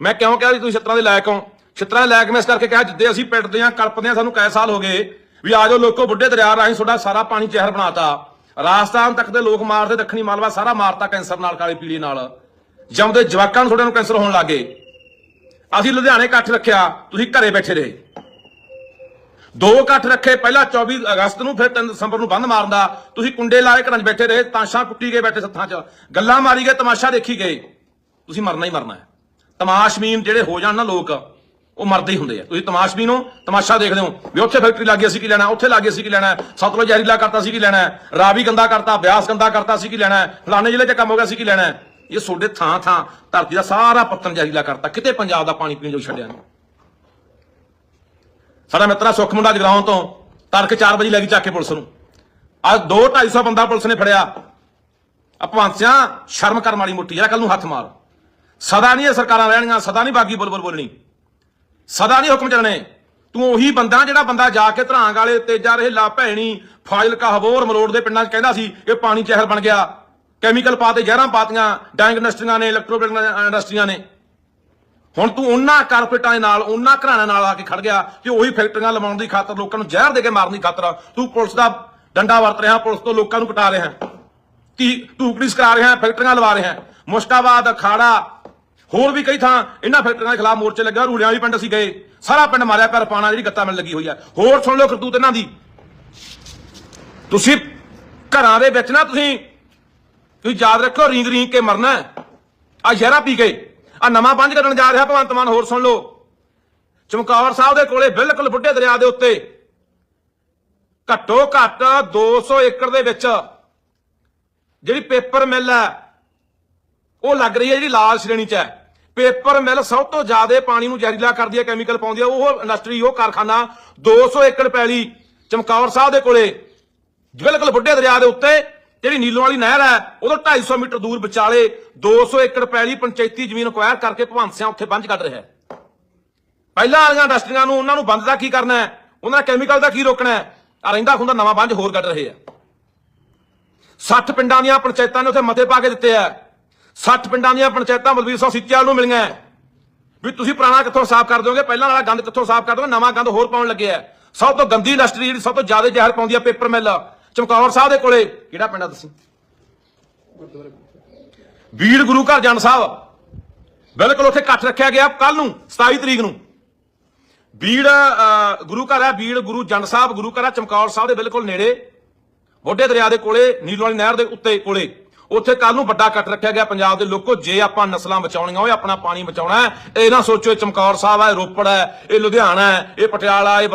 ਮੈਂ ਕਿਉਂ ਕਿਹਾ ਵੀ ਤੁਸੀਂ ਛਿੱਤਰਾਂ ਦੇ ਲਾਇਕ ਹੋ? ਛਿੱਤਰਾਂ ਦੇ ਲਾਇਕ ਮੈਂ ਇਸ ਕਰਕੇ ਕਿਹਾ ਜਿੱਦੇ ਅਸੀਂ ਪਿੱਟਦੇ ਆ ਕਲਪਦੇ ਆ ਸਾਨੂੰ ਕਈ ਸਾਲ ਹੋ ਗਏ। ਵੀ ਆ ਜਾਓ ਲੋਕੋ ਬੁੱਢੇ ਦਰਿਆ ਰਾਹੀਂ ਤੁਹਾਡਾ ਸਾਰਾ ਪਾਣੀ ਜ਼ਹਿਰ ਬਣਾਤਾ। ਰਾਜਸਥਾਨ ਤੱਕ ਦੇ ਲੋਕ ਮਾਰਦੇ ਦੱਖਣੀ ਮਾਲਵਾ ਸਾਰਾ ਮਾਰਤਾ ਕੈਂਸਰ ਨਾਲ, ਕਾਲੀ ਪੀਲੀ ਨਾਲ। ਜੰਮਦੇ ਜਵਾਕਾਂ ਨੂੰ ਤੁਹਾਡੇ ਨੂੰ ਕੈਂਸਰ ਹੋਣ ਲੱਗੇ ਅਸੀਂ ਲੁਧਿਆਣੇ ਇਕੱਠ ਰੱਖਿਆ, ਤੁਸੀਂ ਘਰੇ ਬੈਠੇ ਰਹੇ। ਦੋ ਇਕੱਠ ਰੱਖੇ, ਪਹਿਲਾਂ 24 ਅਗਸਤ ਨੂੰ, ਫਿਰ 3 ਦਸੰਬਰ ਨੂੰ ਬੰਦ ਮਾਰਨ ਦਾ। ਤੁਸੀਂ ਕੁੰਡੇ ਲਾਏ, ਘਰਾਂ 'ਚ ਬੈਠੇ ਰਹੇ, ਤਾਸ਼ਾਂ ਕੁੱਟੀ ਗਏ ਬੈਠੇ ਸੱਥਾਂ 'ਚ। ਗੱਲਾਂ ਮਾਰੀ ਗਏ, ਤਮਾਸ਼ਾ ਦੇਖੀ ਗਏ। ਤੁਸੀਂ ਮਰਨਾ ਹੀ ਮਰਨਾ ਹੈ। ਤਮਾਸ਼ਬੀਨ ਜਿਹੜੇ ਹੋ ਜਾਣ ਨਾ ਲੋਕ, ਉਹ ਮਰਦੇ ਹੀ ਹੁੰਦੇ ਆ। ਤੁਸੀਂ ਤਮਾਸ਼ਬੀਨ ਹੋ, ਤਮਾਸ਼ਾ ਦੇਖਦੇ ਹੋ, ਵੀ ਉੱਥੇ ਫੈਕਟਰੀ ਲੱਗੀ ਸੀ ਕੀ ਲੈਣਾ, ਉੱਥੇ ਲੱਗੀ ਸੀ ਕੀ ਲੈਣਾ, ਸਤਲੁਜ ਜ਼ਹਿਰੀਲਾ ਕਰਤਾ ਸੀ ਕੀ ਲੈਣਾ, ਰਾਵੀ ਗੰਦਾ ਕਰਤਾ, ਬਿਆਸ ਗੰਦਾ ਕਰਤਾ ਸੀ ਕੀ ਲੈਣਾ, ਫਲਾਣੇ ਜ਼ਿਲ੍ਹੇ 'ਚ ਕੰਮ ਹੋ ਗਿਆ ਸੀ ਕੀ ਲੈਣਾ। ਇਹ ਤੁਹਾਡੇ ਥਾਂ ਥਾਂ ਧਰਤੀ ਦਾ ਸਾਰਾ ਪੱਤਨ ਜ਼ਹਿਰੀਲਾ ਕਰਤਾ, ਕਿਤੇ ਪੰਜਾਬ ਦਾ ਪਾਣੀ ਪੀਣ ਜੋ ਛੱਡਿਆ ਨਹੀਂ ਸਾਡਾ ਮਿੱਤਰਾ ਸੁੱਖ ਮੁੰਡਾ ਜਗਰਾਉਂ ਤੋਂ ਤੜਕ 4 ਵਜੇ ਲੈ ਗਈ ਚੱਕ ਕੇ ਪੁਲਿਸ ਨੂੰ। ਅੱਜ 2 250 ਬੰਦਾ ਪੁਲਿਸ ਨੇ ਫੜਿਆ। ਅਪਵੰਸਿਆਂ ਸ਼ਰਮ ਕਰਨ ਵਾਲੀ ਮੁੱਟੀ ਯਾਰ ਕੱਲ ਨੂੰ ਹੱਥ ਮਾਰ। ਸਦਾ ਨਹੀਂ ਇਹ ਸਰਕਾਰਾਂ ਰਹਿਣੀਆਂ, ਸਦਾ ਨਹੀਂ ਬਾਗੀ ਬੁਲਬੁਲ ਬੋਲਣੀ। ਸਦਾ ਨਹੀਂ ਹੁਕਮ ਚੱਲਣੇ। ਤੂੰ ਉਹੀ ਬੰਦਾ ਜਿਹੜਾ ਬੰਦਾ ਜਾ ਕੇ ਧਰਾਂਗ ਵਾਲੇ ਤੇਜਾ ਰਹੇ ਲਾ ਭੈਣੀ, ਫਾਜ਼ਿਲਕਾ ਹਬੋਰ ਮਲੋੜ ਦੇ ਪਿੰਡਾਂ 'ਚ ਕਹਿੰਦਾ ਸੀ, ਇਹ ਪਾਣੀ ਜ਼ਹਿਰ ਬਣ ਗਿਆ। ਕੈਮੀਕਲ ਪਾਤੇ ਜ਼ਹਿਰਾਂ ਪਾਤੀਆਂ, ਡਾਇੰਗ ਇੰਡਸਟਰੀਆਂ ਨੇ ਇਲੈਕਟ੍ਰੋਨਿਕ ਇੰਡਸਟਰੀਆਂ ਨੇ। ਹੁਣ ਤੂੰ ਉਹਨਾਂ ਕਾਰਪੋਰੇਟਾਂ ਦੇ ਨਾਲ, ਉਹਨਾਂ ਘਰਾਣਿਆਂ ਨਾਲ ਆ ਕੇ ਖੜ ਗਿਆ ਕਿ ਉਹੀ ਫੈਕਟਰੀਆਂ ਲਵਾਉਣ ਦੀ ਖਾਤਰ, ਲੋਕਾਂ ਨੂੰ ਜ਼ਹਿਰ ਦੇ ਕੇ ਮਾਰਨ ਦੀ ਖਾਤਰ ਤੂੰ ਪੁਲਿਸ ਦਾ ਡੰਡਾ ਵਰਤ ਰਿਹਾ, ਪੁਲਿਸ ਤੋਂ ਲੋਕਾਂ ਨੂੰ ਕਟਾ ਰਿਹਾ। ਕੀ ਟੂਕੜੀਸ ਕਰਾ ਰਿਹਾ, ਫੈਕਟਰੀਆਂ ਲਵਾ ਰਿਹਾ। ਮੁਸ਼ਕਾਬਾਦ ਅਖਾੜਾ ਹੋਰ ਵੀ ਕਈ ਥਾਂ ਇਹਨਾਂ ਫੈਕਟਰੀਆਂ ਦੇ ਖਿਲਾਫ ਮੋਰਚੇ ਲੱਗਾ ਰੂੜਿਆਂ ਵਾਲੀ ਪਿੰਡ ਅਸੀਂ ਗਏ। ਸਾਰਾ ਪਿੰਡ ਮਾਰਿਆ ਪਰ ਪਾਣਾ ਜਿਹੜੀ ਗੱਤਾ ਮਿਲ ਲੱਗੀ ਹੋਈ ਆ। ਹੋਰ ਸੁਣ ਲਓ ਕਰਤੂਤ ਇਹਨਾਂ ਦੀ। ਤੁਸੀਂ ਘਰਾਂ ਦੇ ਵਿੱਚ ਨਾ ਤੁਸੀਂ ਤੁਸੀਂ ਯਾਦ ਰੱਖੋ ਰੀਂਗ ਰੀਂਗ ਕੇ ਮਰਨਾ ਆ ਸ਼ਹਿਰਾ ਪੀ ਕੇ, ਆ ਨਵਾਂ ਪੰਜ ਕਰਨ ਜਾ ਰਿਹਾ ਭਗਵੰਤ ਮਾਨ, ਹੋਰ ਸੁਣ ਲਓ। ਚਮਕੌਰ ਸਾਹਿਬ ਦੇ ਕੋਲੇ ਬਿਲਕੁਲ ਬੁੱਢੇ ਦਰਿਆ ਦੇ ਉੱਤੇ। ਘੱਟੋ ਘੱਟ 200 ਏਕੜ ਦੇ ਵਿੱਚ ਜਿਹੜੀ ਪੇਪਰ ਮਿਲ ਹੈ ਉਹ ਲੱਗ ਰਹੀ ਹੈ ਜਿਹੜੀ ਲਾਲ ਸ਼੍ਰੇਣੀ 'ਚ ਹੈ। ਪੇਪਰ ਮਿਲ ਸਭ ਤੋਂ ਜ਼ਿਆਦਾ ਪਾਣੀ ਨੂੰ ਜ਼ਹਿਰੀਲਾ ਕਰਦੀ ਹੈ ਕੈਮੀਕਲ ਪਾਉਂਦੀ ਹੈ। ਉਹ ਇੰਡਸਟਰੀ ਉਹ ਕਾਰਖਾਨਾ 200 ਏਕੜ ਪੈਲੀ ਚਮਕੌਰ ਸਾਹਿਬ ਦੇ ਕੋਲੇ, ਬਿਲਕੁਲ ਬੁੱਢੇ ਦਰਿਆ ਦੇ ਉੱਤੇ, ਜਿਹੜੀ ਨੀਲੋਂ ਵਾਲੀ ਨਹਿਰ ਹੈ ਉਦੋਂ 250 ਮੀਟਰ ਦੂਰ ਵਿਚਾਲੇ 200 ਏਕੜ ਪੈਲੀ ਪੰਚਾਇਤੀ ਜ਼ਮੀਨ ਅਕਵਾਇਰ ਕਰਕੇ ਭਵੰਤ ਸਿੰਘ ਉੱਥੇ ਬੰਜ ਕੱਢ ਰਿਹਾ ਹੈ। ਪਹਿਲਾਂ ਵਾਲੀਆਂ ਇੰਡਸਟਰੀਆਂ ਨੂੰ ਉਹਨਾਂ ਨੂੰ ਬੰਦ ਦਾ ਕੀ ਕਰਨਾ ਹੈ? ਉਹਨਾਂ ਦਾ ਕੈਮੀਕਲ ਦਾ ਕੀ ਰੋਕਣਾ ਹੈ? ਆ ਰਹਿੰਦਾ ਹੁੰਦਾ ਨਵਾਂ ਬੰਜ ਹੋਰ ਕੱਢ ਰਹੇ ਆ 60 ਪਿੰਡਾਂ ਦੀਆਂ ਪੰਚਾਇਤਾਂ ਨੇ ਉੱਥੇ ਮਤੇ ਪਾ ਕੇ ਦਿੱਤੇ ਆ 60 ਪਿੰਡਾਂ ਦੀਆਂ ਪੰਚਾਇਤਾਂ ਬਲਵੀਰ ਸਿੰਘ ਸਿੱਚਿਆਲ ਨੂੰ ਮਿਲੀਆਂ ਵੀ ਤੁਸੀਂ ਪੁਰਾਣਾ ਕਿੱਥੋਂ ਸਾਫ਼ ਕਰ ਦੋਗੇ ਪਹਿਲਾਂ ਵਾਲਾ ਗੰਦ ਕਿੱਥੋਂ ਸਾਫ਼ ਕਰ ਦੋਗੇ ਨਵਾਂ ਗੰਦ ਹੋਰ ਪਾਉਣ ਲੱਗੇ ਆ ਸਭ ਤੋਂ ਗੰਦੀ ਇੰਡਸਟਰੀ ਜਿਹੜੀ ਸਭ ਤੋਂ ਜ਼ਿਆਦਾ ਜ਼ਹਿਰ ਪਾਉਂਦੀ ਆ ਪੇਪਰ ਮਿਲ। ਚਮਕੌਰ ਸਾਹਿਬ ਦੇ ਕੋਲੇ। ਕਿਹੜਾ ਪਿੰਡ ਆ ਤੁਸੀਂ? ਬੀੜ ਗੁਰੂ ਘਰ ਜਨ ਸਾਹਿਬ। ਬਿਲਕੁਲ ਉੱਥੇ ਇਕੱਠ ਰੱਖਿਆ ਗਿਆ ਕੱਲ ਨੂੰ 27 ਤਰੀਕ ਨੂੰ। ਬੀੜ ਗੁਰੂ ਘਰ ਹੈ ਬੀੜ ਗੁਰੂ ਜੰਡ ਸਾਹਿਬ, ਗੁਰੂ ਘਰ ਹੈ ਚਮਕੌਰ ਸਾਹਿਬ ਦੇ ਬਿਲਕੁਲ ਨੇੜੇ। ਵੋਡੇ ਦਰਿਆ ਦੇ ਕੋਲੇ ਨੀਲ ਨਹਿਰ ਦੇ ਉੱਤੇ ਕੋਲੇ। ਉੱਥੇ ਕੱਲ ਨੂੰ ਵੱਡਾ ਕੱਟ ਰੱਖਿਆ ਗਿਆ ਪੰਜਾਬ ਦੇ ਲੋਕੋ, ਜੇ ਆਪਾਂ ਨਸਲਾਂ ਬਚਾਉਣੀਆਂ, ਓਏ ਆਪਣਾ ਪਾਣੀ ਬਚਾਉਣਾ ਇਹ ਨਾ ਸੋਚੋ, ਇਹ ਚਮਕੌਰ ਸਾਹਿਬ ਹੈ, ਰੋਪੜ ਹੈ, ਇਹ ਲੁਧਿਆਣਾ ਹੈ, ਇਹ ਪਟਿਆਲਾ ਇਹ